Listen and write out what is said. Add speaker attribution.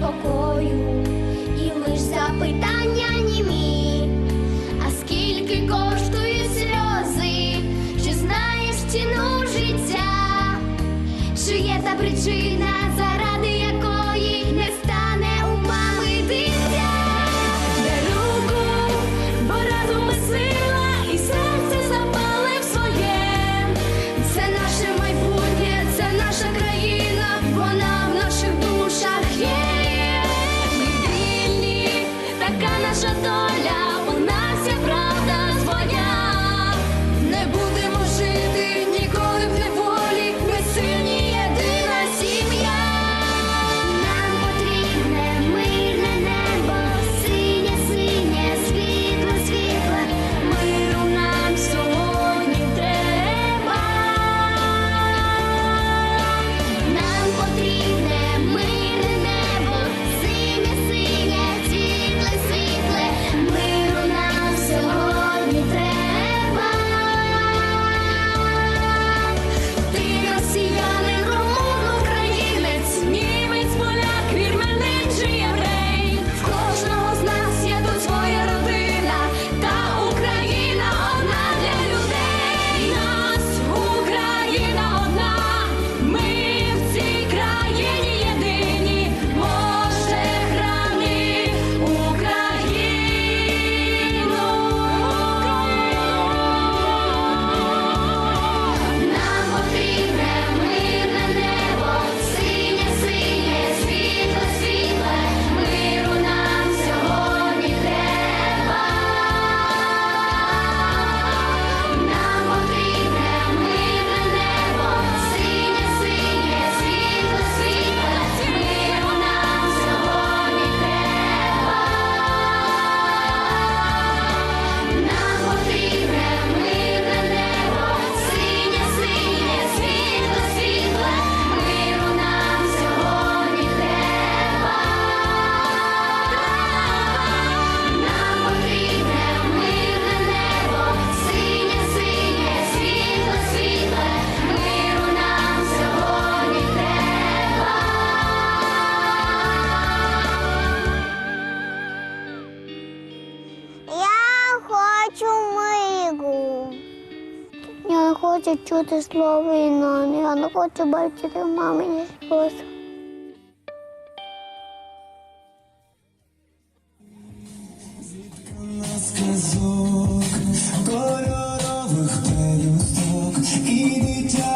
Speaker 1: спокою, і лиш запитання німі, а скільки коштує сльози, чи знаєш ціну життя, чи є та причина
Speaker 2: за. хочу чути слово війна, я не хочу бачити в мамині сльози.
Speaker 3: Сказок кольорових пелюсток і дитя.